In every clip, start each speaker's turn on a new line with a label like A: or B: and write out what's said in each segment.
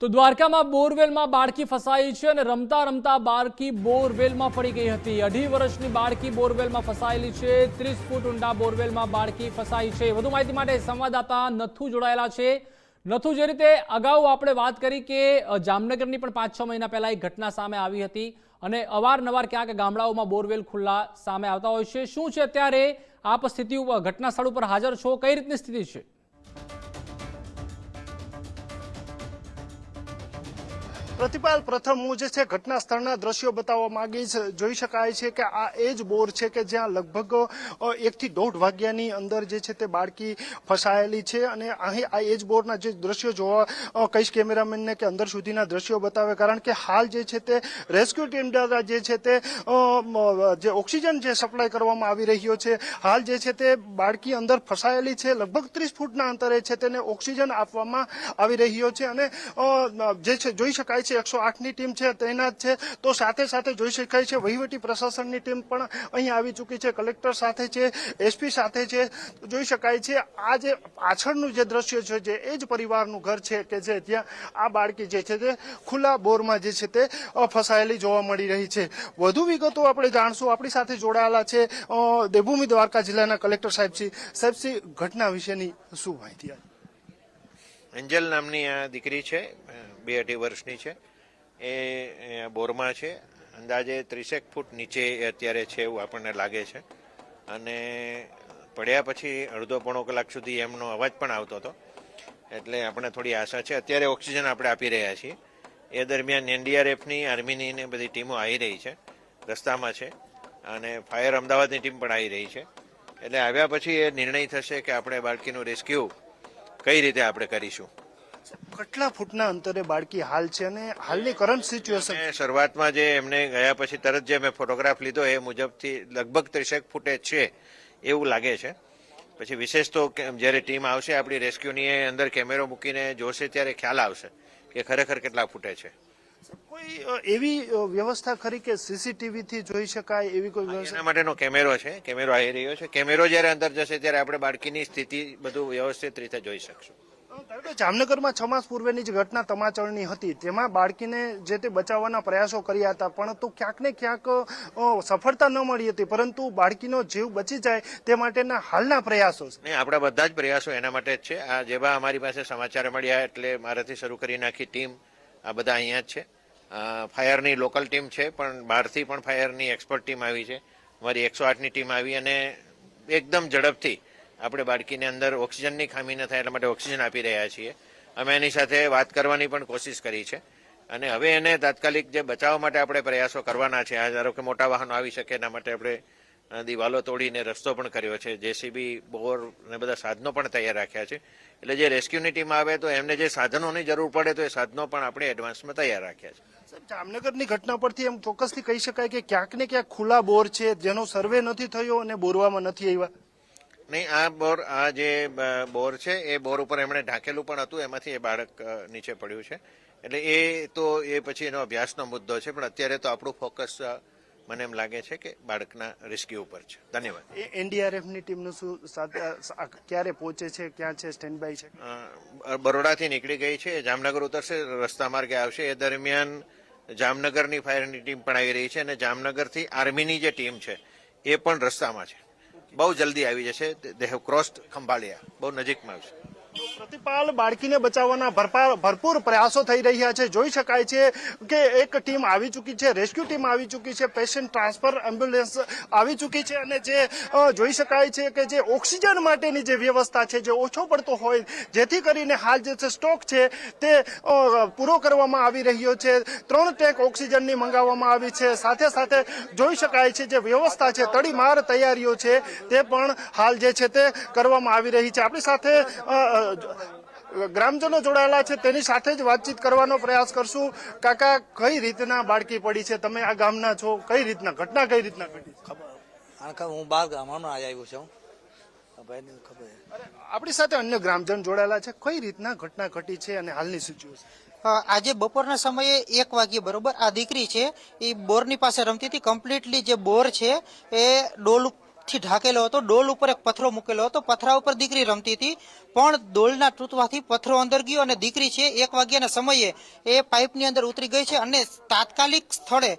A: તો દ્વારકામાં બોરવેલમાં બાળકી ફસાઈ છે અને રમતા રમતા બાળકી બોરવેલમાં પડી ગઈ હતી. અઢી વર્ષની બાળકી બોરવેલમાં ફસાયેલી છે. ત્રીસ ફૂટ ઊંડા બોરવેલમાં બાળકી ફસાઈ છે. વધુ માહિતી માટે સંવાદદાતા નથુ જોડાયેલા છે. નથુ, જે રીતે અગાઉ આપણે વાત કરી કે જામનગરની પણ પાંચ છ મહિના પહેલા એક ઘટના સામે આવી હતી અને અવારનવાર ક્યાંક ગામડાઓમાં બોરવેલ ખુલ્લા સામે આવતા હોય છે. શું છે અત્યારે? આપ સ્થિતિ ઉપર ઘટના સ્થળ ઉપર હાજર છો? કઈ રીતની સ્થિતિ છે?
B: પ્રતિપાલ પ્રથમ હું જે છે ઘટના સ્થળના દ્રશ્યો બતાવવા માંગીશ જોઈ શકાય છે કે આ એ જ બોર છે કે જ્યાં લગભગ એકથી દોઢ વાગ્યાની અંદર જે છે તે બાળકી ફસાયેલી છે અને અહીં આ એ જ બોરના જે દ્રશ્યો જોવા કહીશ કેમેરામેનને કે અંદર સુધીના દ્રશ્યો બતાવે. કારણ કે હાલ જે છે તે રેસ્ક્યુ ટીમ દ્વારા જે છે તે જે ઓક્સિજન જે સપ્લાય કરવામાં આવી રહ્યો છે, હાલ જે છે તે બાળકી અંદર ફસાયેલી છે. લગભગ ત્રીસ ફૂટના અંતરે છે તેને ઓક્સિજન આપવામાં આવી રહ્યો છે અને જે છે જોઈ શકાય છે એકસો આઠની ટીમ છે, તૈનાત છે. તો સાથે સાથે જોઈ શકાય છે, વહીવટી પ્રશાસનની ટીમ પણ અહીં આવી ચૂકી છે. કલેક્ટર સાથે છે એસપી સાથે છે. જોઈ શકાય છે, આ જે પાછળનું જે દ્રશ્ય છે, જે એ જ પરિવારનું ઘર છે કે જે ત્યાં આ બાળકી જે છે તે ખુલ્લા બોરમાં જે છે તે ફસાયેલી જોવા મળી રહી છે. વધુ વિગતો આપણે જાણશું. આપણી સાથે જોડાયેલા છે દેવભૂમિ દ્વારકા જિલ્લાના કલેક્ટર સાહેબ સાહેબ ઘટના વિશેની શું માહિતી?
C: એન્જલ નામની આ દીકરી છે બે અઢી વર્ષની છે. એ બોરમાં છે. અંદાજે ત્રીસેક ફૂટ નીચે એ અત્યારે છે એવું આપણને લાગે છે. અને પડ્યા પછી અડધો પોણો કલાક સુધી એમનો અવાજ પણ આવતો હતો. એટલે આપણે થોડી આશા છે. અત્યારે ઓક્સિજન આપણે આપી રહ્યા છીએ. એ દરમિયાન એનડીઆરએફની, આર્મીની ને બધી ટીમો આવી રહી છે. રસ્તામાં છે. અને ફાયર અમદાવાદની ટીમ પણ આવી રહી છે. એટલે આવ્યા પછી એ નિર્ણય થશે કે આપણે બાળકીનું રેસ્ક્યુ કઈ રીતે આપણે કરીશું?
B: કેટલા ફૂટના અંતરે બાળકી હાલ છે અને હાલની કરંટ સિચ્યુએશન
C: શરૂઆતમાં જે એમને ગયા પછી તરત જે મેં ફોટોગ્રાફ લીધો એ મુજબથી લગભગ ત્રીસેક ફૂટે છે એવું લાગે છે. પછી વિશેષ તો જ્યારે ટીમ આવશે આપણી રેસ્ક્યુની એ અંદર કેમેરો મૂકીને જોશે ત્યારે ખ્યાલ આવશે કે ખરેખર કેટલા ફૂટે છે.
B: કોઈ એવી વ્યવસ્થા ખરી કે સીસીટીવી થી જોઈ શકાય એવી કોઈ વ્યવસ્થા?
C: માટેનો કેમેરો છે કેમેરો આવી રહ્યો છે. કેમેરો જ્યારે અંદર જશે ત્યારે આપણે બાળકીની સ્થિતિ બધું વ્યવસ્થિત રીતે જોઈ શકશું.
B: જામનગરમાં છ માસ પૂર્વેની જે ઘટના તમાચળની હતી. તેમાં બાળકીને જે તે બચાવવાના પ્રયાસો કર્યા હતા પણ તો ક્યાંક ને ક્યાંક સફળતા ન મળી હતી. પરંતુ બાળકીનો જીવ બચી જાય તે માટેના હાલના પ્રયાસો
C: નહીં આપણા બધા જ પ્રયાસો એના માટે જ છે. આ જેવા અમારી પાસે સમાચાર મળ્યા એટલે મારાથી શરૂ કરી નાખી ટીમ. આ બધા અહીંયા જ છે. ફાયરની લોકલ ટીમ છે, પણ બહારથી પણ ફાયરની એક્સપર્ટ ટીમ આવી છે. અમારી એકસો આઠની ટીમ આવી અને એકદમ ઝડપથી આપણે બાળકીને અંદર ઓક્સિજનની ખામી ન થાય એટલા માટે ઓક્સિજન આપી રહ્યા છીએ. અમે એની સાથે વાત કરવાની પણ કોશિશ કરી છે. અને હવે એને તાત્કાલિક જે બચાવવા માટે આપણે પ્રયાસો કરવાના છે, આ ધારો કે મોટા વાહનો આવી શકે એના માટે આપણે દિવાલો તોડીને રસ્તો પણ કર્યો છે. જેસીબી બોર ને બધા સાધનો પણ તૈયાર રાખ્યા છે. એટલે જે રેસ્ક્યુની ટીમ આવે તો એમને જે સાધનોની જરૂર પડે તો એ સાધનો પણ આપણે એડવાન્સમાં તૈયાર રાખ્યા છે.
B: સાહેબ જામનગરની ઘટના પરથી એમ ચોક્કસથી કહી શકાય કે ક્યાંક ને ક્યાંક ખુલ્લા બોર છે જેનો સર્વે નથી થયો અને બોરવામાં નથી આવ્યા.
C: નહીં આ બોર આ જે બોર છે એ બોર ઉપર એમણે ઢાંકેલું પણ હતું એમાંથી એ બાળક નીચે પડ્યું છે. એટલે એ તો એ પછી એનો અભ્યાસનો મુદ્દો છે પણ અત્યારે તો આપણું ફોકસ મને એમ લાગે છે કે બાળકના રેસ્ક્યુ ઉપર છે. ધન્યવાદ.
B: એ એનડીઆરએફની ટીમનું શું ક્યારે પહોંચે છે? ક્યાં છે? સ્ટેન્ડ બાય છે
C: બરોડાથી નીકળી ગઈ છે. જામનગર ઉતરશે રસ્તા માર્ગે આવશે. એ દરમિયાન જામનગરની ફાયરની ટીમ પણ આવી રહી છે અને જામનગરથી આર્મીની જે ટીમ છે એ પણ રસ્તામાં છે. બહુ જલ્દી આવી જશે. દેહ ક્રોસ્ડ ખંભાળિયા. બહુ નજીકમાં આવશે.
B: પ્રતિપાલ બાળકીને બચાવવાના ભરપા- ભરપૂર પ્રયાસો થઈ રહ્યા છે. જોઈ શકાય છે કે એક ટીમ આવી ચૂકી છે, રેસ્ક્યુ ટીમ આવી ચૂકી છે, પેશન્ટ ટ્રાન્સફર એમ્બ્યુલન્સ આવી ચૂકી છે અને જે જોઈ શકાય છે કે જે ઓક્સિજન માટેની જે વ્યવસ્થા છે જે ઓછો પડતો હોય, જેથી કરીને હાલ જે સ્ટોક છે તે પૂરો કરવામાં આવી રહ્યો છે. ત્રણ ટેક ઓક્સિજનની મંગાવવામાં આવી છે. સાથે સાથે જોઈ શકાય છે જે વ્યવસ્થા છે, તડીમાર તૈયારીઓ છે તે પણ હાલ જે છે તે કરવામાં આવી રહી છે. આપણી સાથે ગ્રામજનો જોડાયેલા છે તેની સાથે જ વાતચીત કરવાનો પ્રયાસ કરશું. કાકા કઈ રીતના બાળકી પડી છે? તમે આ ગામના છો. કઈ રીતના ઘટના કઈ રીતના ઘટી
D: ખબર. હું બાર ગામમાં આજ આવ્યો છું. ભાઈને ખબર.
B: અરે, આપણી સાથે અન્ય ગ્રામજન જોડાયેલા છે. કઈ રીતના ઘટના ઘટી છે અને હાલની સિચ્યુએશન?
E: આજે બપોરના સમયે એક વાગ્યે બરોબર આ દીકરી છે એ બોરની પાસે રમતી હતી. કમ્પ્લીટલી જે બોર છે એ ડોલથી ઢાકેલો હતો. ડોલ ઉપર એક પથરો મૂકેલો હતો. પથરા ઉપર દીકરી રમતી હતી. પણ ડોલના તૂટવાથી પથ્થરો અંદર ગયો અને દીકરી છે, એક વાગ્યાના સમયે એ પાઇપની અંદર ઉતરી ગઈ છે અને તાત્કાલિક સ્થળે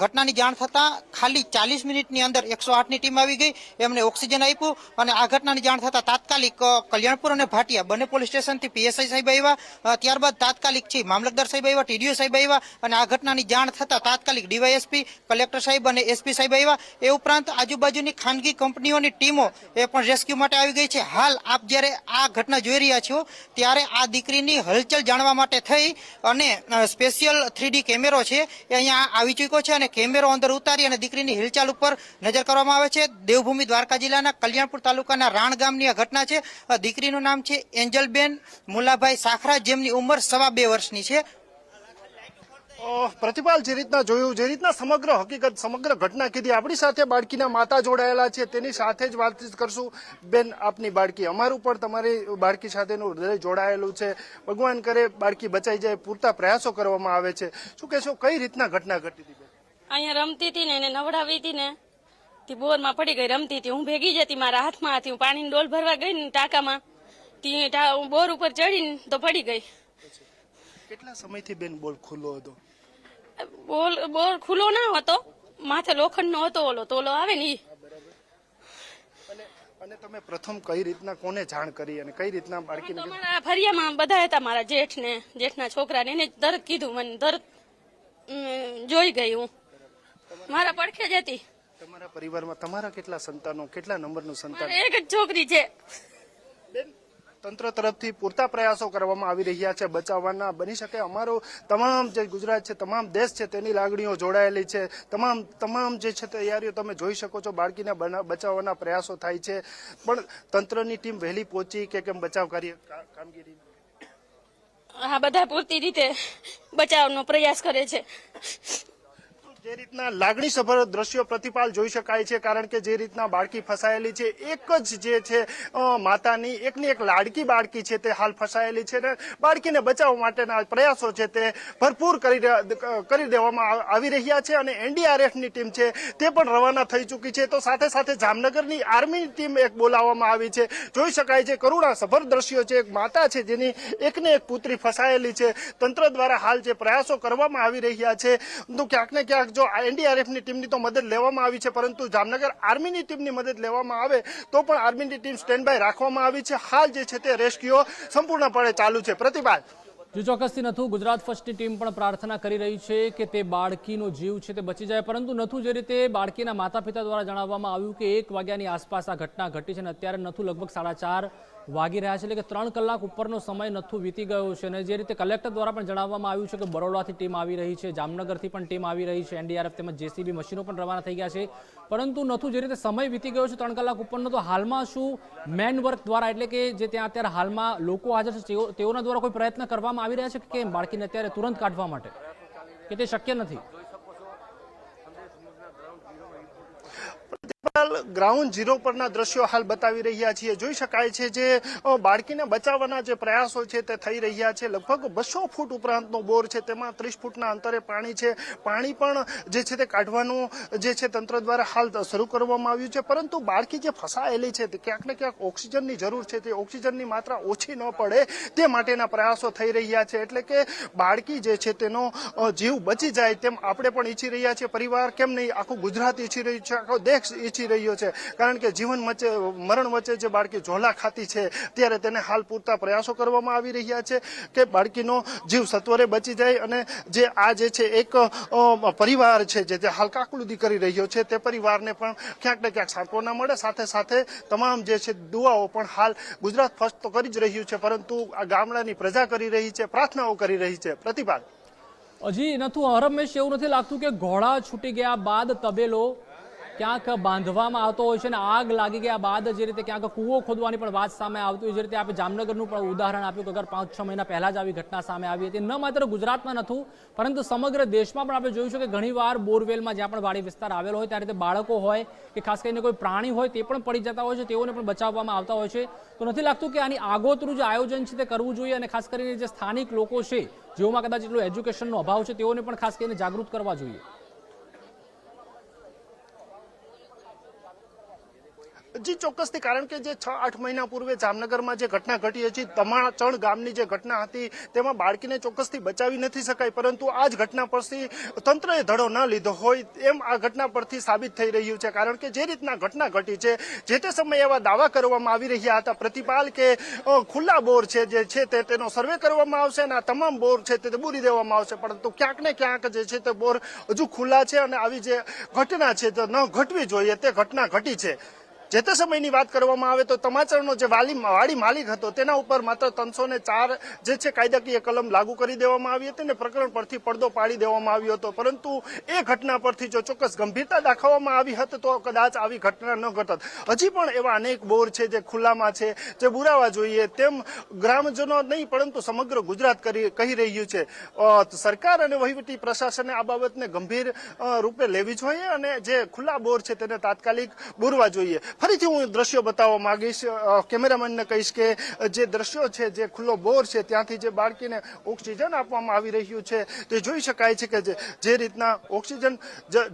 E: ઘટનાની જાણ થતા ખાલી ચાલીસ મિનિટની અંદર એકસો આઠની ટીમ આવી ગઈ, એમને ઓક્સિજન આપ્યું અને આ ઘટનાની જાણ થતાં તાત્કાલિક કલ્યાણપુર અને ભાટિયા બંને પોલીસ સ્ટેશનથી પીએસઆઈ સાહેબ આવ્યા ત્યારબાદ તાત્કાલિક છે, મામલતદાર સાહેબ આવ્યા, ટીડીઓ સાહેબ આવ્યા અને આ ઘટનાની જાણ થતાં તાત્કાલિક ડીવાયએસપી, કલેક્ટર સાહેબ અને એસપી સાહેબ આવ્યા. એ ઉપરાંત આજુબાજુની ખાનગી કંપનીઓની ટીમો એ પણ રેસ્ક્યુ માટે આવી ગઈ છે. હાલ આપ જ્યારે આ ઘટના જોઈ રહ્યા છો, ત્યારે આ દીકરીની હલચલ જાણવા માટે થઈ અને સ્પેશિયલ થ્રીડી કેમેરો છે એ અહીંયા આવી ચૂક્યો છે અને કેમેરો અંદર ઉતારી અને દીકરીની હિલચાલ ઉપર નજર કરવામાં આવે છે. દેવભૂમિ દ્વારકા જિલ્લાના કલ્યાણપુર તાલુકાના રાણ ગામની આ ઘટના છે. દીકરીનું નામ છે એન્જલબેન મુલાભાઈ સાખરા, જેમની ઉંમર સવા બે વર્ષની છે.
B: પ્રતિપાલ જે રીતના જોયું જે રીતના સમગ્ર હકીકત સમગ્ર ઘટના કીધી આપણી સાથે બાળકીના માતા જોડાયેલા છે તેની સાથે જ વાતચીત કરશું. બેન આપની બાળકી અમારું પણ તમારી બાળકી સાથેનું હૃદય જોડાયેલું છે. ભગવાન કરે બાળકી બચાઈ જાય પૂરતા પ્રયાસો કરવામાં આવે છે. શું કહેશો કઈ રીતના ઘટના ઘટી હતી
F: અહીંયા રમતી હતી ને એને નવડાવી હતી ને તે બોરમાં પડી ગઈ રમતી હતી. હું ભેગી જતી મારા હાથમાં હતી. હું પાણીની ડોલ ભરવા ગઈ ને ટાંકામાં. તી બોર ઉપર ચડીને તો પડી ગઈ.
B: કેટલા સમયથી બેન બોલ ખુલ્લો હતો?
F: બોલ બોલ ખુલ્લો ના હતો માથે લોખંડનો હતો ઓલો તોલો આવે ને ઈ.
B: અને તમે પ્રથમ કઈ રીતના કોને જાણ કરી અને કઈ રીતના બાળકીને
F: મારા ફરિયામાં બધા હતા મારા જેઠ ને જેઠના છોકરાને એને જ કીધું મને તરત જોઈ ગઈ હું. મારા પડખે જ હતી.
B: તમારા પરિવારમાં તમારા કેટલા સંતાનો કેટલા નંબરનું સંતાન?
F: એક જ છોકરી છે.
B: તંત્ર તરફથી પૂરતા પ્રયાસો કરવામાં આવી રહ્યા છે. બચાવવાના બની શકે અમારો તમામ જે ગુજરાત છે, તમામ દેશ છે, તેની લાગણીઓ જોડાયેલી છે. તમામ તમામ જે છે, તૈયારીઓ તમે જોઈ શકો છો. બાળકીને બચાવવાના પ્રયાસો થાય છે. પણ તંત્રની ટીમ વહેલી પહોંચી કે કેમ બચાવ કાર્ય કામગીરી?
F: આ બધા પૂરતી રીતે બચાવનો પ્રયાસ કરે છે.
B: જે રીતના લાગણીસભર દ્રશ્યો પ્રતિપાલ જોઈ શકાય છે, કારણ કે જે રીતના બાળકી ફસાયેલી છે, એક જ જે છે માતાની, એકની એક લાડકી બાળકી છે તે હાલ ફસાયેલી છે ને બાળકીને બચાવવા માટેના પ્રયાસો છે તે ભરપૂર કરી કરી દેવામાં આવી રહ્યા છે અને એનડીઆરએફની ટીમ છે તે પણ રવાના થઈ ચૂકી છે. તો સાથે સાથે જામનગરની આર્મીની ટીમ એક બોલાવવામાં આવી છે. જોઈ શકાય છે કરુણા સભર દ્રશ્યો છે. એક માતા છે જેની એકને એક પુત્રી ફસાયેલી છે. તંત્ર દ્વારા હાલ જે પ્રયાસો કરવામાં આવી રહ્યા છે, તો ક્યાંક ને ક્યાંક જો એનડીઆરએફની ટીમની તો મદદ લેવામાં આવી છે, પરંતુ જામનગર આર્મીની ટીમની મદદ લેવામાં આવે તો પણ આર્મીની ટીમ સ્ટેન્ડ બાય રાખવામાં આવી છે. હાલ જે છે તે રેસ્ક્યુ સંપૂર્ણપણે ચાલુ છે. પ્રતિભાદ
A: જો ચોક્કસથી નથુ, ગુજરાત ફર્સ્ટની ટીમ પણ પ્રાર્થના કરી રહી છે કે તે બાળકીનો જીવ છે તે બચી જાય, પરંતુ નથુ જે રીતે બાળકીના માતા પિતા દ્વારા જણાવવામાં આવ્યું કે એક વાગ્યાની આસપાસ આ ઘટના ઘટી છે અને અત્યારે નથુ લગભગ સાડા ચાર વાગી રહ્યા છે એટલે કે ત્રણ કલાક ઉપરનો સમય નથું વીતી ગયો છે અને જે રીતે કલેક્ટર દ્વારા પણ જણાવવામાં આવ્યું છે કે બરોડાથી ટીમ આવી રહી છે, જામનગરથી પણ ટીમ આવી રહી છે, એનડીઆરએફ તેમજ જેસીબી મશીનો પણ રવાના થઈ ગયા છે. પરંતુ નથું જે રીતે સમય વીતી ગયો છે ત્રણ કલાક ઉપરનો, તો હાલમાં શું મેન વર્ક દ્વારા એટલે કે જે ત્યાં અત્યારે હાલમાં લોકો હાજર છે, તેઓ- તેઓના દ્વારા કોઈ પ્રયત્ન કરવામાં આવી રહ્યા છે કે કેમ? બાળકીને અત્યારે તુરંત કાઢવા માટે? કે તે શક્ય નથી?
B: ગ્રાઉન્ડ ઝીરો પરના દ્રશ્યો હાલ બતાવી રહ્યા છીએ. જોઈ શકાય છે જે બાળકીને બચાવવાના જે પ્રયાસો છે તે થઈ રહ્યા છે. લગભગ બસો ફૂટ ઉપરાંતનો બોર છે. તેમાં ત્રીસ ફૂટના અંતરે પાણી છે. પાણી પણ જે છે તે કાઢવાનું, જે છે તંત્ર દ્વારા હાલ શરૂ કરવામાં આવ્યું છે. પરંતુ બાળકી જે ફસાયેલી છે તે ક્યાંક ને ક્યાંક ઓક્સિજનની જરૂર છે. તે ઓક્સિજનની માત્રા ઓછી ન પડે તે માટેના પ્રયાસો થઈ રહ્યા છે. એટલે કે બાળકી જે છે તેનો જીવ બચી જાય તેમ આપણે પણ ઈચ્છી રહ્યા છીએ. પરિવાર કેમ નહીં? આખું ગુજરાત ઈચ્છી રહ્યું છે. આખો દેશ ઈચ્છી રહ્યો છે. કારણ કે જીવન વચ્ચે મરણ વચ્ચે જે બાળકી ઝોલા ખાતી છે, ત્યારે તેને હાલ પૂરતા પ્રયાસો કરવામાં આવી રહ્યા છે કે બાળકીનો જીવ સત્વરે બચી જાય અને જે આ જે છે એક પરિવાર છે જે જે હાલ કાકલુદી કરી રહ્યો છે, તે પરિવારને પણ ક્યાંક ને ક્યાંક સાંત્વના મળે. સાથે સાથે તમામ જે છે દુઆઓ પણ હાલ ગુજરાત ફર્સ્ટ તો કરી જ રહ્યું છે, પરંતુ આ ગામડાની પ્રજા કરી રહી છે, પ્રાર્થનાઓ કરી રહી છે. પ્રતિભા
A: હજી નથી રમેશ એવું નથી લાગતું કે ઘોડા છૂટી ગયા બાદ તબેલો ક્યાંક બાંધવામાં આવતો હોય છે અને આગ લાગી ગયા બાદ જે રીતે ક્યાંક કૂવો ખોદવાની પણ વાત સામે આવતી હોય જે રીતે આપણે જામનગરનું પણ ઉદાહરણ આપ્યું કે અગર પાંચ છ મહિના પહેલાં જ આવી ઘટના સામે આવી હતી. ન માત્ર ગુજરાતમાં નથી પરંતુ સમગ્ર દેશમાં પણ આપણે જોયું છે કે ઘણીવાર બોરવેલમાં જ્યાં પણ વાડી વિસ્તાર આવેલો હોય ત્યારે તે બાળકો હોય કે ખાસ કરીને કોઈ પ્રાણી હોય તે પણ પડી જતા હોય છે. તેઓને પણ બચાવવામાં આવતા હોય છે. તો નથી લાગતું કે આની આગોતરું જે આયોજન છે તે કરવું જોઈએ અને ખાસ કરીને જે સ્થાનિક લોકો છે, જેઓમાં કદાચ એટલું એજ્યુકેશનનો અભાવ છે, તેઓને પણ ખાસ કરીને જાગૃત કરવા જોઈએ.
B: જી, ચોક્કસથી, કારણ કે જે છ, આઠ મહિના પૂર્વે જામનગરમાં જે ઘટના ઘટી હતી તમાચણ ગામની જે ઘટના હતી, તેમાં બાળકીને ચોક્કસથી બચાવી નથી શકાય, પરંતુ આ જ ઘટના પરથી તંત્રએ ધડો ન લીધો હોય, એમ આ ઘટના પરથી સાબિત થઈ રહ્યું છે. કારણ કે જે રીતના ઘટના ઘટી છે, જે તે સમયે એવા દાવા કરવામાં આવી રહ્યા હતા, પ્રતિપાલ કે ખુલ્લા બોર છે જે છે તે તેનો સર્વે કરવામાં આવશે અને આ તમામ બોર છે તે બૂરી દેવામાં આવશે. પરંતુ ક્યાંક ને ક્યાંક જે છે તે બોર હજુ ખુલ્લા છે અને આવી જે ઘટના છે તે ન ઘટવી જોઈએ, તે ઘટના ઘટી છે. જે તે સમયની વાત કરવામાં આવે તો તમાચરનો જે વાલી વાડી માલિક હતો, તેના ઉપર માત્ર ત્રણસો ચાર જે છે કાયદાકીય કલમ લાગુ કરી દેવામાં આવી હતી અને પ્રકરણ પરથી પડદો પાડી દેવામાં આવ્યો હતો. પરંતુ એ ઘટના પરથી જો ચોક્કસ ગંભીરતા દાખવવામાં આવી હતી તો કદાચ આવી ઘટના ન ઘટત. હજી પણ એવા અનેક બોર છે જે ખુલ્લામાં છે, જે બુરાવા જોઈએ તેમ ગ્રામજનો નહીં, પરંતુ સમગ્ર ગુજરાત કરી કહી રહ્યું છે. સરકાર અને વહીવટી પ્રશાસને આ બાબતને ગંભીર રૂપે લેવી જોઈએ અને જે ખુલ્લા બોર છે તેને તાત્કાલિક બોરવા જોઈએ. ફરીથી હું દ્રશ્યો બતાવવા માંગીશ. કેમેરામેનને કહીશ કે જે દ્રશ્યો છે, જે ખુલ્લો બોર છે, ત્યાંથી જે બાળકીને ઓક્સિજન આપવામાં આવી રહ્યું છે, તે જોઈ શકાય છે કે જે રીતના ઓક્સિજન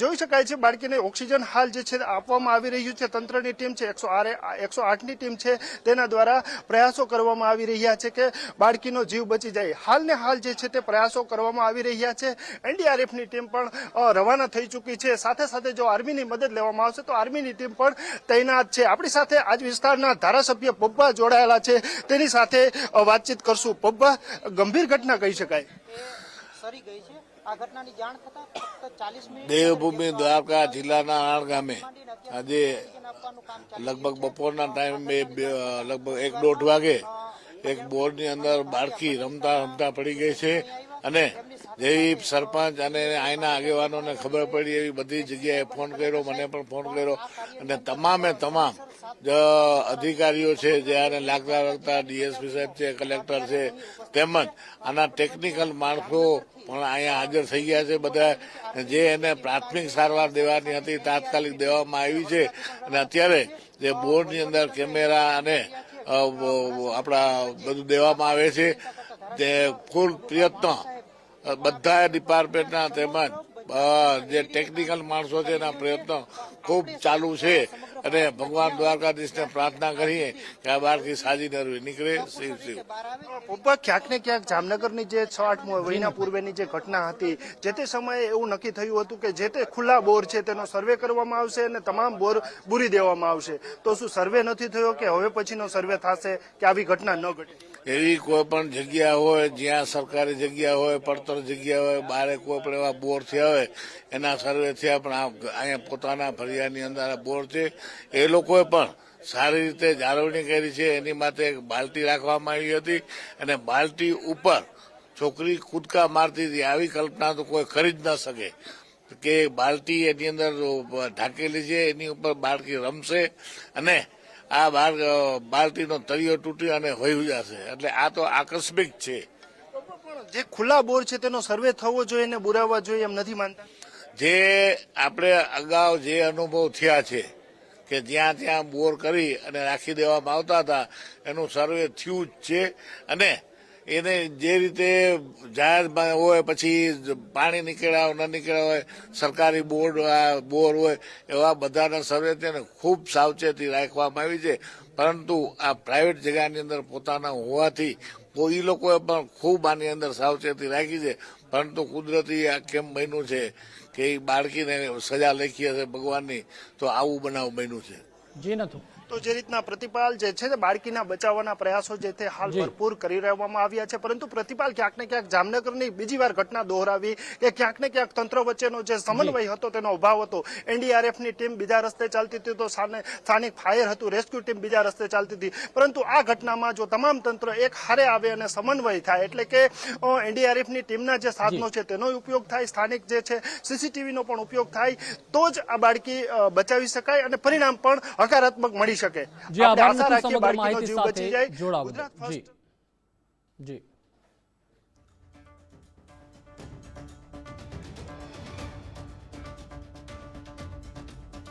B: જોઈ શકાય છે બાળકીને ઓક્સિજન હાલ જે છે આપવામાં આવી રહ્યું છે. તંત્રની ટીમ છે, એકસો આરે એકસો આઠની ટીમ છે, તેના દ્વારા પ્રયાસો કરવામાં આવી રહ્યા છે કે બાળકીનો જીવ બચી જાય. હાલને હાલ જે છે તે પ્રયાસો કરવામાં આવી રહ્યા છે. એનડીઆરએફની ટીમ પણ રવાના થઈ ચૂકી છે. સાથે સાથે જો આર્મીની મદદ લેવામાં આવશે, તો આર્મીની ટીમ પણ તૈનાત છે. આપણી સાથે આજ વિસ્તારના ધારાસભ્ય પબ્બા જોડાયેલા છે. તેની સાથે વાતચીત કરશું. પબ્બા ગંભીર ઘટના કહી શકાય.
E: સરી ગઈ છે. આ ઘટનાની જાણ થતા ફક્ત ચાલીસ મિનિટ
G: દેવભૂમિ દ્વારકા જિલ્લાના આણ ગામે. આજે લગભગ બપોરના ટાઈમે લગભગ એક દોઢ વાગે એક બોર્ડની અંદર બાળકી રમતા રમતા પડી ગઈ છે. અને જેવી સરપંચ અને અહીંના આગેવાનોને ખબર પડી એવી બધી જગ્યાએ ફોન કર્યો, મને પણ ફોન કર્યો. અને તમામે તમામ અધિકારીઓ છે, જે આને લાગતા લાગતા ડીએસપી સાહેબ છે, કલેક્ટર છે, તેમજ આના ટેકનિકલ માણસો પણ અહીંયા હાજર થઈ ગયા છે બધા જે એને પ્રાથમિક સારવાર દેવાની હતી, તાત્કાલિક દેવામાં આવી છે. અને અત્યારે જે બોર્ડની અંદર કેમેરા અને આપણા બધું દેવામાં આવે છે. તે ફૂલ પ્રયત્ન બધા ડિપાર્ટમેન્ટના તેમજ જે ટેકનિકલ માણસો છે એના પ્રયત્નો ખૂબ ચાલુ છે. અને ભગવાન દ્વારકાધીશને પ્રાર્થના કરીએ કે આ બાળકી સાજી નરવી નીકળે. શિવ શિવ.
B: પપ્પા ક્યાંક ને ક્યાંક જામનગરની જે છ આઠ મહિના પૂર્વેની જે ઘટના હતી, જે તે સમયે એવું નક્કી થયું હતું કે જે તે ખુલ્લા બોર છે તેનો સર્વે કરવામાં આવશે અને તમામ બોર બુરી દેવામાં આવશે. તો શું સર્વે નથી થયો કે હવે પછીનો સર્વે થશે કે આવી ઘટના ન ઘટે?
G: એવી કોઈ પણ જગ્યા હોય, જ્યાં સરકારી જગ્યા હોય, પડતર જગ્યા હોય, બારે કોઈ પણ એવા બોર થયા હોય, એના સર્વે થયા પણ અહીંયા પોતાના ફરિયાની અંદર બોર છે. એ લોકોએ પણ સારી રીતે જાળવણી કરી છે. એની માટે એક બાલટી રાખવામાં આવી હતી અને બાલટી ઉપર છોકરી કૂદકા મારતી હતી. આવી કલ્પના તો કોઈ કરી જ ન શકે કે બાલટી એની અંદર ઢાંકેલી છે, એની ઉપર બાળકી રમશે અને આ બાર બાલટીનો તળિયો તૂટી અને હોઈ જશે. એટલે આ તો આકસ્મિક છે.
B: જે ખુલ્લા બોર છે તેનો સર્વે થવો જોઈએ ને બુરાવવા જોઈએ એમ નથી માનતા?
G: જે આપણે અગાઉ જે અનુભવ થયા છે કે જ્યાં ત્યાં બોર કરી અને રાખી દેવામાં આવતા હતા એનું સર્વે થયું જ છે. અને એને જે રીતે જાહેરમાં હોય, પછી પાણી નીકળ્યા હોય ન નીકળ્યા હોય, સરકારી બોર્ડ બોર હોય, એવા બધાના સર્વે ખૂબ સાવચેતી રાખવામાં આવી છે. પરંતુ આ પ્રાઇવેટ જગ્યાની અંદર પોતાના હોવાથી એ લોકોએ પણ ખૂબ આની અંદર સાવચેતી રાખી છે. પરંતુ કુદરતી આ કેમ બન્યું છે કે એ બાળકીને સજા લખી હશે ભગવાનની, તો આવું બનાવ બન્યું છે.
A: જી નથુ.
B: તો જે રીતના પ્રતિપાલ જે છે બાળકીના બચાવવાના પ્રયાસો જે તે હાલ ભરપૂર કરી રહેવામાં આવ્યા છે. પરંતુ પ્રતિપાલ ક્યાંક ને ક્યાંક જામનગરની બીજી વાર ઘટના દોહરાવી કે ક્યાંક ને ક્યાંક તંત્ર વચ્ચેનો જે સમન્વય હતો તેનો અભાવ હતો. એનડીઆરએફની ટીમ બીજા રસ્તે ચાલતી હતી તો સ્થાનિક ફાયર હતું રેસ્ક્યુ ટીમ બીજા રસ્તે ચાલતી હતી. પરંતુ આ ઘટનામાં જો તમામ તંત્ર એક હારે આવે અને સમન્વય થાય એટલે કે એનડીઆરએફની ટીમના જે સાધનો છે તેનો ઉપયોગ થાય સ્થાનિક જે છે સીસીટીવીનો પણ ઉપયોગ થાય તો જ આ બાળકી બચાવી શકાય અને પરિણામ પણ હકારાત્મક મળી શકે.
A: જી
B: આશા રાખીએ બાળકીનો જીવ બચી જાય. ગુજરાત ફર્સ્ટ.
A: જી જી.